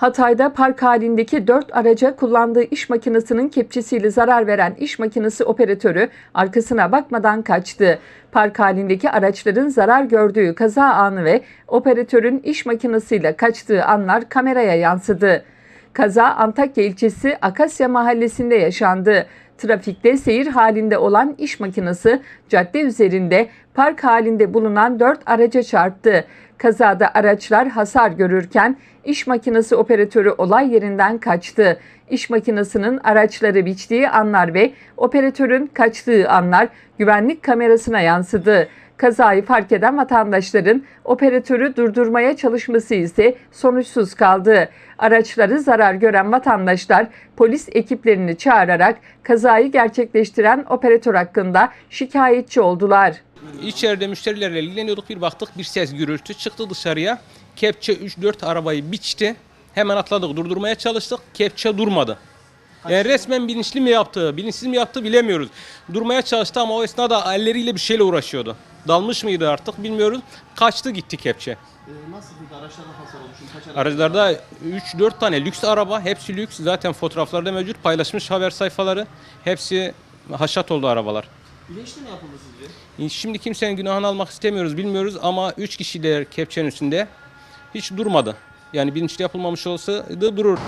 Hatay'da park halindeki 4 araca kullandığı iş makinesinin kepçesiyle zarar veren iş makinesi operatörü arkasına bakmadan kaçtı. Park halindeki araçların zarar gördüğü kaza anı ve operatörün iş makinesiyle kaçtığı anlar kameraya yansıdı. Kaza Antakya ilçesi Akasya mahallesinde yaşandı. Trafikte seyir halinde olan iş makinesi cadde üzerinde park halinde bulunan 4 araca çarptı. Kazada araçlar hasar görürken iş makinesi operatörü olay yerinden kaçtı. İş makinesinin araçları biçtiği anlar ve operatörün kaçtığı anlar güvenlik kamerasına yansıdı. Kazayı fark eden vatandaşların operatörü durdurmaya çalışması ise sonuçsuz kaldı. Araçları zarar gören vatandaşlar polis ekiplerini çağırarak kazayı gerçekleştiren operatör hakkında şikayetçi oldular. İçeride müşterilerle ilgileniyorduk bir baktık bir ses gürültü çıktı dışarıya. Kepçe 3-4 arabayı biçti. Hemen atladık durdurmaya çalıştık. Kepçe durmadı. Yani resmen bilinçli mi yaptı, bilinçsiz mi yaptı bilemiyoruz. Durmaya çalıştı ama o esnada elleriyle bir şeyle uğraşıyordu. Dalmış mıydı artık bilmiyoruz. Kaçtı gitti kepçe. Ee, nasıl peki araçlarda hasar olmuş? Kaç araç? Aracılarda 3-4 tane lüks araba. Hepsi lüks. Zaten fotoğraflarda mevcut. Paylaşmış haber sayfaları. Hepsi haşat oldu arabalar. Bilinçli mi yapıldı sizce? Şimdi kimsenin günahını almak istemiyoruz, bilmiyoruz ama 3 kişiler kepçenin üstünde hiç durmadı. Yani bilinçli yapılmamış olsaydı durur.